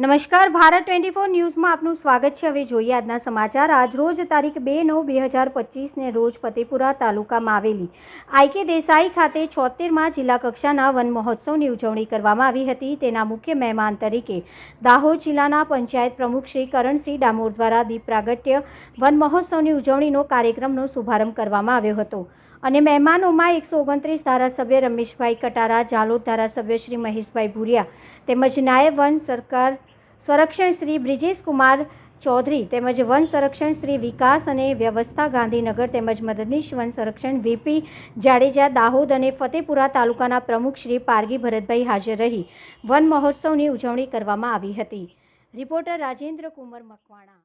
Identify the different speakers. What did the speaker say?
Speaker 1: નમસ્કાર, Bharat twenty four ન્યૂઝમાં આપનું સ્વાગત છે. હવે જોઈએ આજના સમાચાર. આજ રોજ તારીખ બે નવ બે હજાર પચીસને રોજ ફતેપુરા તાલુકામાં આવેલી આઈકે દેસાઈ ખાતે છોતેરમાં જિલ્લા કક્ષાના વન મહોત્સવની ઉજવણી કરવામાં આવી હતી. તેના મુખ્ય મહેમાન તરીકે દાહોદ જિલ્લાના પંચાયત પ્રમુખ શ્રી કરણસિંહ ડામોર દ્વારા દીપ પ્રાગટ્ય વન મહોત્સવની ઉજવણીનો કાર્યક્રમનો શુભારંભ કરવામાં આવ્યો હતો. અને મહેમાનોમાં એકસો ઓગણત્રીસ ધારાસભ્ય રમેશભાઈ કટારા જાલોદ ધારાસભ્ય શ્રી મહેશભાઈ ભુરિયા તેમજ નાયબ વન સરકાર સંરક્ષણ શ્રી બ્રિજેશ કુમાર ચૌધરી તેમજ વન સંરક્ષણ શ્રી વિકાસ અને વ્યવસ્થા ગાંધીનગર તેમજ મદદનીશ વન સંરક્ષણ વીપી જાડેજા દાહોદ અને ફતેપુરા તાલુકાના પ્રમુખ શ્રી પારગી ભરતભાઈ હાજર રહી. વન મહોત્સવની ઉજવણી કરવામાં આવી હતી. રિપોર્ટર રાજેન્દ્ર કુમાર મકવાણા.